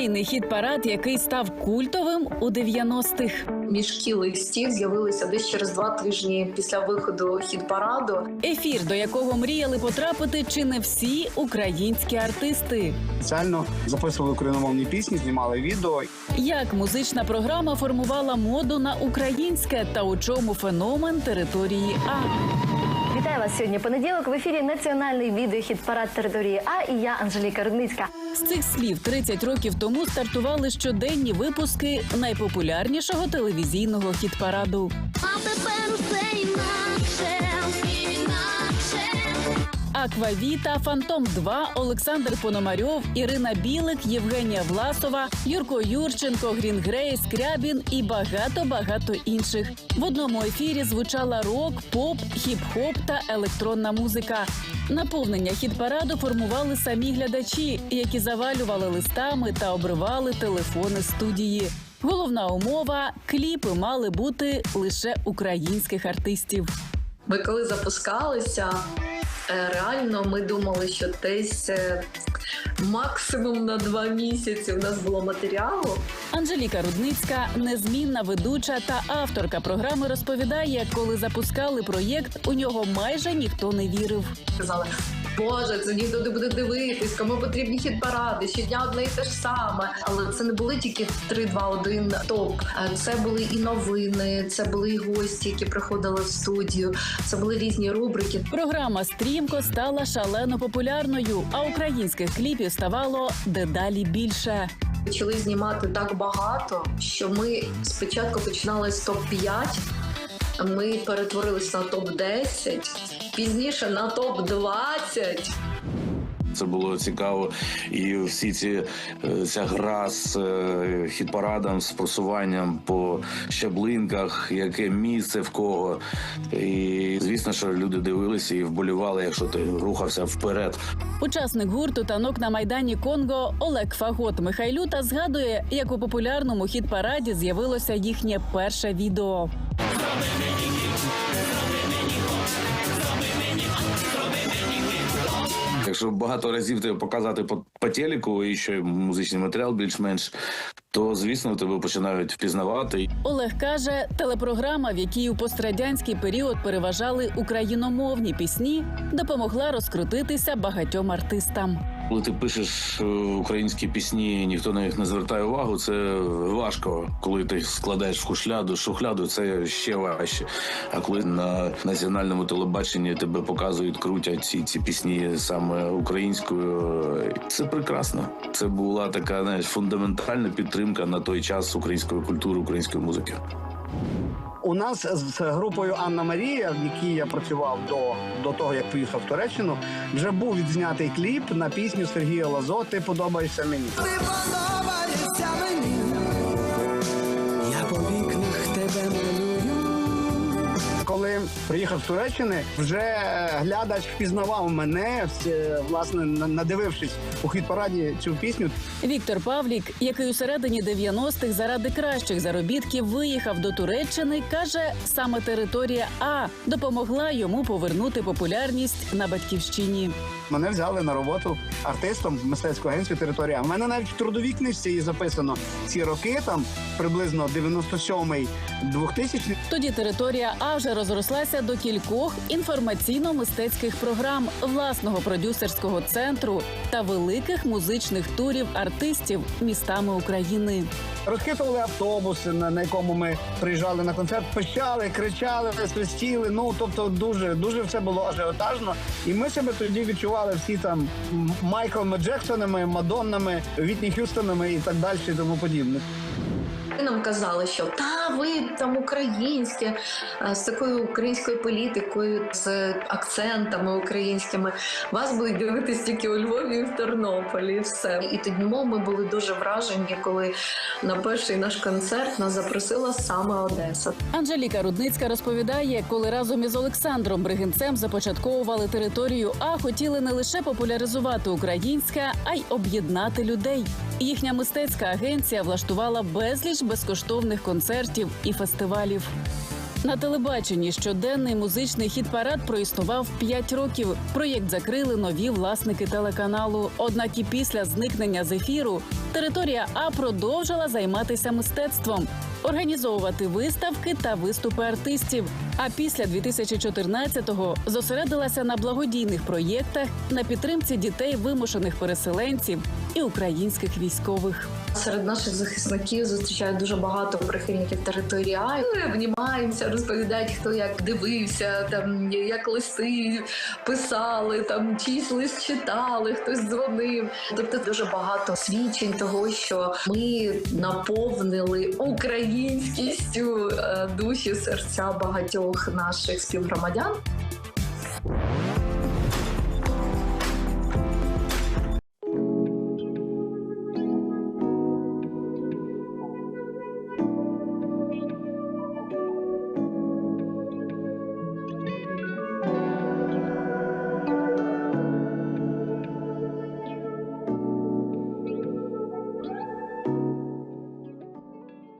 телевізійний хіт-парад, який став культовим у 90-х. Мішки листів з'явилися десь через два тижні після виходу хіт-параду. Ефір, до якого мріяли потрапити чи не всі українські артисти. Спеціально записували україномовні пісні, знімали відео. Як музична програма формувала моду на українське та у чому феномен території А. Вітаю вас сьогодні. Понеділок в ефірі національний відеохід парад території А і я Анжеліка Рудницька. З цих слів 30 років тому стартували щоденні випуски найпопулярнішого телевізійного хіт-параду. А тепер усе інакше, інакше. Аквавіта, Фантом 2, Олександр Пономарьов, Ірина Білик, Євгенія Власова, Юрко Юрченко, Грін Грей, Скрябін і багато багато інших. В одному ефірі звучала рок, поп, хіп-хоп та електронна музика. Наповнення хіт-параду формували самі глядачі, які завалювали листами та обривали телефони студії. Головна умова кліпи мали бути лише українських артистів. Ми коли запускалися, реально ми думали, що десь е, максимум на два місяці у нас було матеріалу. Анжеліка Рудницька, незмінна ведуча та авторка програми, розповідає, коли запускали проєкт, у нього майже ніхто не вірив. Казали, Боже, це ніхто не буде дивитись, кому потрібні хіт-паради, щодня одне і те ж саме. Але це не були тільки 3, 2, 1 топ. Е, Це були і новини, це були і гості, які приходили в студію. Це були різні рубрики. Програма стрімко стала шалено популярною, а українських кліпів ставало дедалі більше. Почали знімати так багато, що ми спочатку починали з топ 5 ми перетворились на топ 10 пізніше на топ 20 Це було цікаво, і всі ці е, ця гра з е, хіт-парадом, з просуванням по щаблинках, яке місце в кого. І звісно, що люди дивилися і вболівали, якщо ти рухався вперед. Учасник гурту танок на майдані Конго Олег Фагот Михайлюта згадує, як у популярному хіт-параді з'явилося їхнє перше відео. Якщо багато разів тебе показати по, по телеку і ще музичний матеріал більш-менш, то звісно тебе починають впізнавати. Олег каже, телепрограма, в якій у пострадянський період переважали україномовні пісні, допомогла розкрутитися багатьом артистам. Коли ти пишеш е, українські пісні, ніхто на них не звертає увагу. Це важко. Коли ти складаєш в хушляду, шухляду, це ще важче. А коли на національному телебаченні тебе показують, крутять ці, ці пісні саме українською, е, це прекрасно. Це була така знаєш, фундаментальна підтримка на той час української культури, української музики. У нас з групою Анна Марія, в якій я працював до, до того, як поїхав в Туреччину, вже був відзнятий кліп на пісню Сергія Лазо Ти подобаєшся мені. Ти подобаєшся мені, Коли приїхав з Туреччини, вже глядач впізнавав мене, власне, надивившись у хіт-параді цю пісню. Віктор Павлік, який у середині 90-х заради кращих заробітків виїхав до Туреччини, каже, саме територія А допомогла йому повернути популярність на батьківщині. Мене взяли на роботу артистом в мистецьку агенцію територія. У мене навіть в трудовій книжці є записано ці роки, там приблизно 97-й, 2000 Тоді територія А вже розрослася до кількох інформаційно-мистецьких програм, власного продюсерського центру та великих музичних турів артистів містами України. Розхитували автобуси, на, якому ми приїжджали на концерт, пищали, кричали, свистіли. Ну тобто, дуже дуже все було ажіотажно. І ми себе тоді відчували всі там Майклами Джексонами, Мадоннами, Вітні Х'юстонами і так далі, і тому подібне. Нам казали, що та ви там українські е, з такою українською політикою, з акцентами українськими. Вас будуть дивитись тільки у Львові і в Тернополі. і Все. І тоді ми були дуже вражені, коли на перший наш концерт нас запросила саме Одеса. Анжеліка Рудницька розповідає, коли разом із Олександром Бригинцем започатковували територію А, хотіли не лише популяризувати українське, а й об'єднати людей. Їхня мистецька агенція влаштувала безліч безкоштовних концертів і фестивалів. На телебаченні щоденний музичний хіт-парад проіснував 5 років. Проєкт закрили нові власники телеканалу. Однак і після зникнення з ефіру територія А продовжила займатися мистецтвом, організовувати виставки та виступи артистів. А після 2014-го зосередилася на благодійних проєктах на підтримці дітей вимушених переселенців і українських військових. Серед наших захисників зустрічають дуже багато прихильників території А. Ми обнімаємося, розповідають, хто як дивився, там як листи писали, там чийсь лист читали, хтось дзвонив. Тобто дуже багато свідчень того, що ми наповнили українськістю е, душі серця багатьох наших співгромадян.